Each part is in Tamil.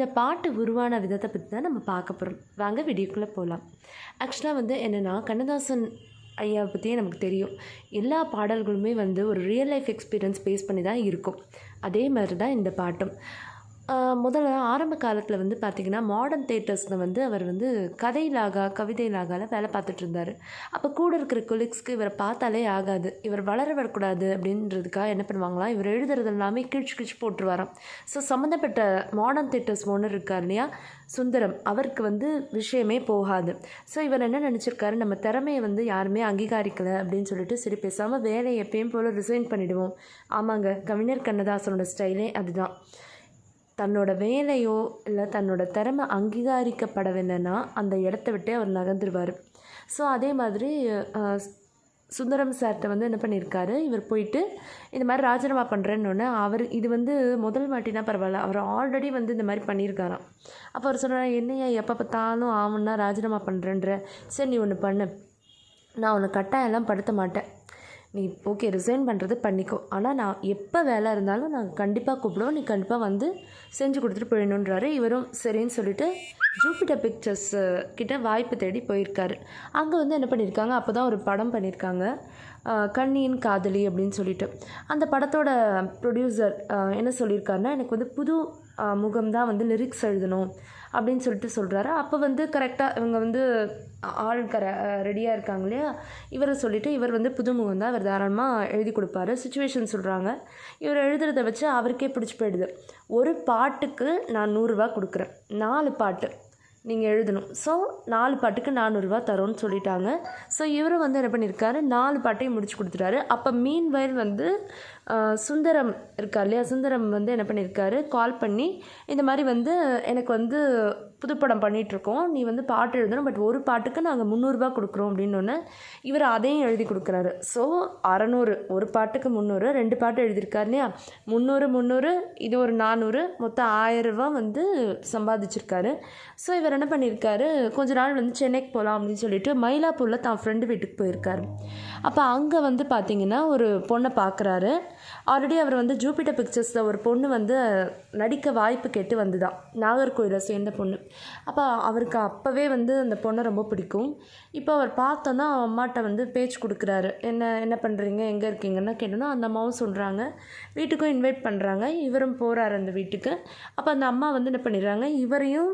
இந்த பாட்டு உருவான விதத்தை பற்றி தான் நம்ம பார்க்க போகிறோம் வாங்க வீடியோக்குள்ளே போகலாம் ஆக்சுவலாக வந்து என்னென்னா கண்ணதாசன் ஐயாவை பற்றியே நமக்கு தெரியும். எல்லா பாடல்களுமே வந்து ஒரு ரியல் லைஃப் எக்ஸ்பீரியன்ஸ் பேஸ் பண்ணி தான் இருக்கும். அதே மாதிரி தான் இந்த பாட்டும். முதல்ல ஆரம்ப காலத்தில் வந்து பார்த்திங்கன்னா மாடர்ன் தேட்டர்ஸில் வந்து அவர் வந்து கதை லாகா கவிதை லாகால வேலை பார்த்துட்டு இருந்தார். அப்போ கூட இருக்கிற கொலிக்ஸ்க்கு இவரை பார்த்தாலே ஆகாது. இவர் வளர வரக்கூடாது அப்படின்றதுக்காக என்ன பண்ணுவாங்களாம் இவர் எழுதுறது எல்லாமே கிழிச்சு கிழிச்சு போட்டுருவாராம். ஸோ சம்மந்தப்பட்ட மாடர்ன் தேட்டர்ஸ் ஓனர் இருக்கார் இல்லையா? சுந்தரம் அவருக்கு வந்து விஷயமே போகாது. ஸோ இவர் என்ன நினச்சிருக்காரு? நம்ம திறமையை வந்து யாருமே அங்கீகரிக்கலை அப்படின்னு சொல்லிட்டு சரி பேசாமல் வேலையை எப்பயும் போல் ரிசைன் பண்ணிவிடுவோம் ஆமாங்க கவிஞர் கண்ணதாசனோட ஸ்டைலே அதுதான். தன்னோட வேலையோ இல்லை தன்னோட திறமை அங்கீகரிக்கப்படவில்லைன்னா அந்த இடத்த விட்டே அவர் நகர்ந்துருவார். ஸோ அதே மாதிரி சுந்தரம் சார்கிட்ட வந்து என்ன பண்ணியிருக்காரு இவர் போயிட்டு இந்த மாதிரி ராஜினாமா பண்ணுறேன்னொன்னே அவர் இது வந்து முதல் மாட்டினா பரவாயில்ல அவர் ஆல்ரெடி வந்து இந்த மாதிரி பண்ணியிருக்காராம் அப்போ அவர் சொன்னார் என்னையா எப்போ பார்த்தாலும் ஆகுன்னா ராஜினாமா பண்ணுறேன்ற சரி நீ ஒன்று பண்ணு. நான் உன்னை கட்டாயம்லாம் படுத்த மாட்டேன். நீ ஓகே ரிசைன் பண்ணுறது பண்ணிக்கோ. ஆனால் நான் எப்போ வேலை இருந்தாலும் நான் கண்டிப்பாக கூப்பிடுவோம் நீ கண்டிப்பாக வந்து செஞ்சு கொடுத்துட்டு போயிடணுன்றாரு இவரும் சரின்னு சொல்லிட்டு ஜூபிட்டர் பிக்சர்ஸ் கிட்ட வாய்ப்பு தேடி போயிருக்காரு. அங்கே வந்து என்ன பண்ணியிருக்காங்க அப்போ தான் ஒரு படம் பண்ணியிருக்காங்க கண்ணியின் காதலி அப்படின்னு சொல்லிட்டு. அந்த படத்தோட ப்ரொடியூசர் என்ன சொல்லியிருக்காருன்னா எனக்கு வந்து புது முகம் தான் வந்து லிரிக்ஸ் எழுதணும். அப்படின்னு சொல்லிட்டு சொல்கிறாரு அப்போ வந்து கரெக்டாக இவங்க வந்து ஆள் கர ரெடியாக இருக்காங்க இல்லையா? இவரை சொல்லிவிட்டு இவர் வந்து புதுமுகம் தான் இவர் தாராளமாக எழுதி கொடுப்பாரு. சுச்சுவேஷன் சொல்கிறாங்க இவர் எழுதுறத வச்சு அவருக்கே பிடிச்சி போயிடுது. ஒரு பாட்டுக்கு நான் நூறுரூவா கொடுக்குறேன். நாலு பாட்டு நீங்கள் எழுதணும். ஸோ நாலு பாட்டுக்கு நானூறுரூவா தரோன்னு சொல்லிட்டாங்க. ஸோ இவரும் வந்து என்ன பண்ணியிருக்காரு நாலு பாட்டையும் முடிச்சு கொடுத்துட்டாரு. அப்போ மீன் வயல் வந்து சுந்தரம் இருக்கார் இல்லையா? சுந்தரம் வந்து என்ன பண்ணியிருக்காரு கால் பண்ணி இந்த மாதிரி வந்து எனக்கு வந்து புதுப்படம் பண்ணிகிட்ருக்கோம் நீ வந்து பாட்டு எழுதணும் பட் ஒரு பாட்டுக்கு நாங்கள் முந்நூறுரூபா கொடுக்குறோம் அப்படின்னு இவர் அதையும் எழுதி கொடுக்குறாரு. ஸோ அறநூறு ஒரு பாட்டுக்கு முந்நூறு ரெண்டு பாட்டு எழுதியிருக்காரு இல்லையா? முந்நூறு முந்நூறு இது ஒரு நானூறு மொத்தம் ஆயிரரூபா வந்து சம்பாதிச்சிருக்காரு. ஸோ இவர் என்ன பண்ணியிருக்காரு கொஞ்ச நாள் வந்து சென்னைக்கு போகலாம் அப்படின்னு சொல்லிட்டு மயிலாப்பூரில் தான் ஃப்ரெண்டு வீட்டுக்கு போயிருக்காரு. அப்போ அங்கே வந்து பார்த்திங்கன்னா ஒரு பொண்ணை பார்க்குறாரு ஆல்ரெடி அவர் வந்து ஜூபிட்டர் பிக்சர்ஸில் ஒரு பொண்ணு வந்து நடிக்க வாய்ப்பு கேட்டு வந்துதான். நாகர்கோயிலை சேர்ந்த பொண்ணு. அப்போ அவருக்கு அப்போவே வந்து அந்த பொண்ணை ரொம்ப பிடிக்கும். இப்போ அவர் பார்த்தோன்னா அம்மாட்ட வந்து பேச்சு கொடுக்குறாரு. என்ன என்ன பண்ணுறீங்க எங்கே இருக்கீங்கன்னா கேட்டோன்னா அந்த அம்மாவும் சொல்கிறாங்க வீட்டுக்கும் இன்வைட் பண்ணுறாங்க இவரும் போகிறாரு அந்த வீட்டுக்கு. அப்போ அந்த அம்மா வந்து என்ன பண்ணிடுறாங்க? இவரையும்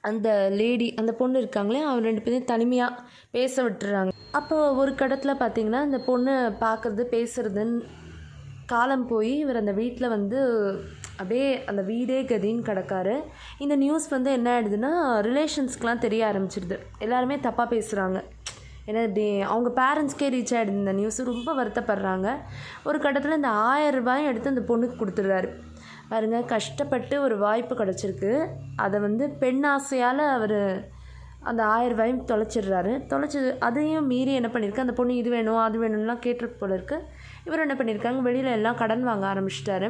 அந்த லேடி அந்த பொண்ணு இருக்காங்களே அவங்க ரெண்டு பேரும் தனிமையாக பேச விட்டுறாங்க. அப்போ ஒரு கடத்தில் பார்த்தீங்கன்னா அந்த பொண்ணு பார்க்குறது பேசுறதுன்னு காலம் போய் இவர் அந்த வீட்டில் வந்து அப்படியே அந்த வீடே கதின்னு கிடக்காரு. இந்த நியூஸ் வந்து என்ன ஆயிடுதுன்னா ரிலேஷன்ஸ்க்கெலாம் தெரிய ஆரம்பிச்சிடுது எல்லாருமே தப்பாக பேசுகிறாங்க ஏன்னா இப்படி அவங்க பேரண்ட்ஸ்க்கே ரீச் ஆகிடுது இந்த நியூஸ் ரொம்ப வருத்தப்படுறாங்க. ஒரு கட்டத்தில் இந்த ஆயிரம் ரூபாயும் எடுத்து அந்த பொண்ணுக்கு கொடுத்துட்றாரு. பாருங்கள் கஷ்டப்பட்டு ஒரு வாய்ப்பு கிடச்சிருக்கு. அதை வந்து பெண் ஆசையால் அவர் அந்த ஆயிரம் ரூபாயும் தொலைச்சிடுறாரு. தொலைச்சி அதையும் மீறி என்ன பண்ணியிருக்கு அந்த பொண்ணு இது வேணும் அது வேணும்லாம் கேட்டிருக்கு போல இருக்கு. இவர் என்ன பண்ணியிருக்காங்க? வெளியில் எல்லாம் கடன் வாங்க ஆரம்பிச்சிட்டாரு.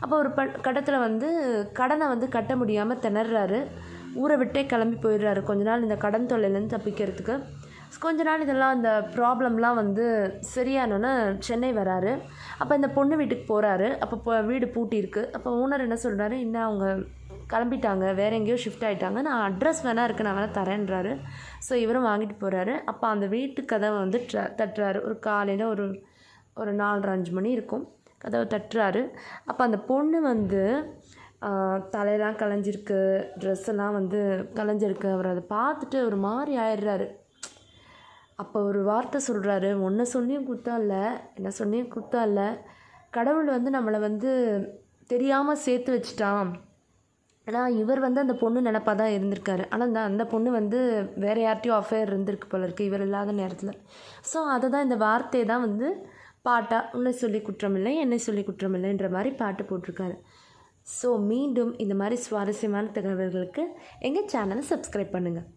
அப்போ ஒரு ப கட்டத்தில் வந்து கடனை வந்து கட்ட முடியாமல் திணறாரு. ஊரை விட்டே கிளம்பி போயிடுறாரு. கொஞ்ச நாள் இந்த கடன் தொல்லையிலேருந்து தப்பிக்கிறதுக்கு. கொஞ்ச நாள் இதெல்லாம் அந்த ப்ராப்ளம்லாம் வந்து சரியானோடனே சென்னை வராரு. அப்போ இந்த பொண்ணு வீட்டுக்கு போகிறாரு அப்போ இப்போ வீடு பூட்டியிருக்கு. அப்போ ஓனர் என்ன சொல்கிறாரு இன்னும் அவங்க கிளம்பிட்டாங்க. வேறு எங்கேயோ ஷிஃப்ட் ஆகிட்டாங்க நான் அட்ரஸ் வேணா இருக்கு. நான் வேணால் தரேன்றாரு. ஸோ இவரும் வாங்கிட்டு போகிறாரு அப்போ அந்த வீட்டு கதவை வந்து ட்ர தட்டுறாரு. ஒரு காலையில் ஒரு ஒரு நாலரை அஞ்சு மணி இருக்கும். கதவை தட்டுறாரு. அப்போ அந்த பொண்ணு வந்து தலையெல்லாம் கலைஞ்சிருக்கு. ட்ரெஸ்ஸெல்லாம் வந்து கலைஞ்சிருக்கு. அவர் அதை பார்த்துட்டு ஒரு மாதிரி ஆயிடுறாரு. அப்போ ஒரு வார்த்தை சொல்கிறாரு உன்னை சொல்லியும் குத்தம் இல்லை என்ன சொல்லியும் குத்தம் இல்லை. கடவுள் வந்து நம்மளை வந்து தெரியாமல் சேர்த்து வச்சிட்டான். ஆனால் இவர் வந்து அந்த பொண்ணு நினப்பாக தான் இருந்திருக்காரு. ஆனால் அந்த அந்த பொண்ணு வந்து வேறு யார்ட்டையும் அஃபேர் இருந்திருக்கு போல இருக்குது இவர் இல்லாத நேரத்தில். ஸோ அதை தான் இந்த வார்த்தையை தான் வந்து பாட்டாக உன்னை சொல்லி குற்றமில்லை என்னை சொல்லி குற்றமில்லைன்ற மாதிரி பாட்டு போட்டிருக்காரு. ஸோ மீண்டும் இந்த மாதிரி சுவாரஸ்யமான தகவல்களுக்கு எங்கள் சேனலை சப்ஸ்கிரைப் பண்ணுங்கள்